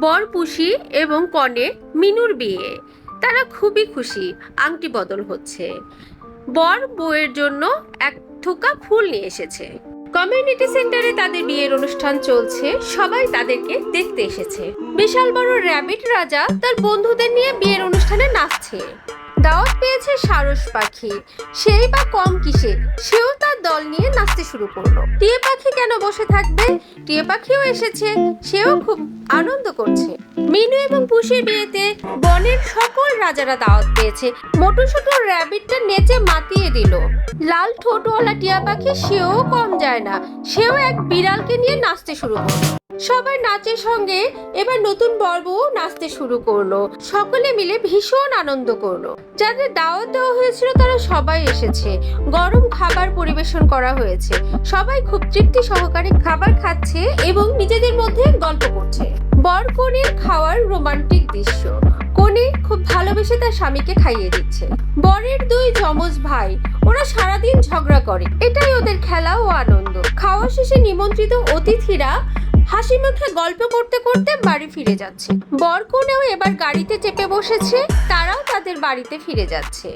বর পুষি এবং কনে মিনুর বিয়ে। তারা খুবই খুশি, আংটি বদল হচ্ছে। বর বউয়ের জন্য এক থোকা ফুল নিয়ে এসেছে। কমিউনিটি সেন্টারে তাদের বিয়ের অনুষ্ঠান চলছে, সবাই তাদেরকে দেখতে এসেছে। বিশাল বড় র্যাবিট রাজা তার বন্ধুদের নিয়ে বিয়ের অনুষ্ঠানে নাচছে। দাওয়াত পেয়েছে সারস পাখি। সেই বা কম কিসে শুরু করল। টিয়ে পাখি কেন বসে থাকবে? টিয়ে পাখিও এসেছে, সেও খুব আনন্দ করছে। মিনু এবং পুষির বিয়েতে বনের সকল রাজারা দাওয়াত পেয়েছে। মোটু ছোট র্যাবিটটা নেচে মাতিয়ে দিল। লাল ঠোঁটওয়ালা টিয়া পাখি সেও কম যায় না, সেও এক বিড়ালকে নিয়ে নাচতে শুরু করল। সবাই নাচের সঙ্গে এবার নতুন বর্বও নাচতে শুরু করল। সকলে মিলে ভীষণ আনন্দ করল। যাদের দাওয়াত দেওয়া হয়েছিল তারা সবাই এসেছে। গরম খাবার পরিবেশন করা হয়েছে। সবাই খুব তৃপ্তি সহকারে খাবার খাচ্ছে এবং নিজেদের মধ্যে গল্প করছে। বর কনের খাওয়ার রোমান্টিক দৃশ্য। কনে খুব ভালোবেসে তার স্বামীকে খাইয়ে দিচ্ছে। বরের দুই যমজ ভাই, ওরা সারাদিন ঝগড়া করে। এটাই ওদের খেলা ও আনন্দ। খাওয়া শেষে নিমন্ত্রিত অতিথিরা হাসি মুখে গল্প করতে করতে বাড়ি ফিরে যাচ্ছে। বর কনেও এবার গাড়িতে চেপে বসেছে, তারাও তাদের বাড়িতে ফিরে যাচ্ছে।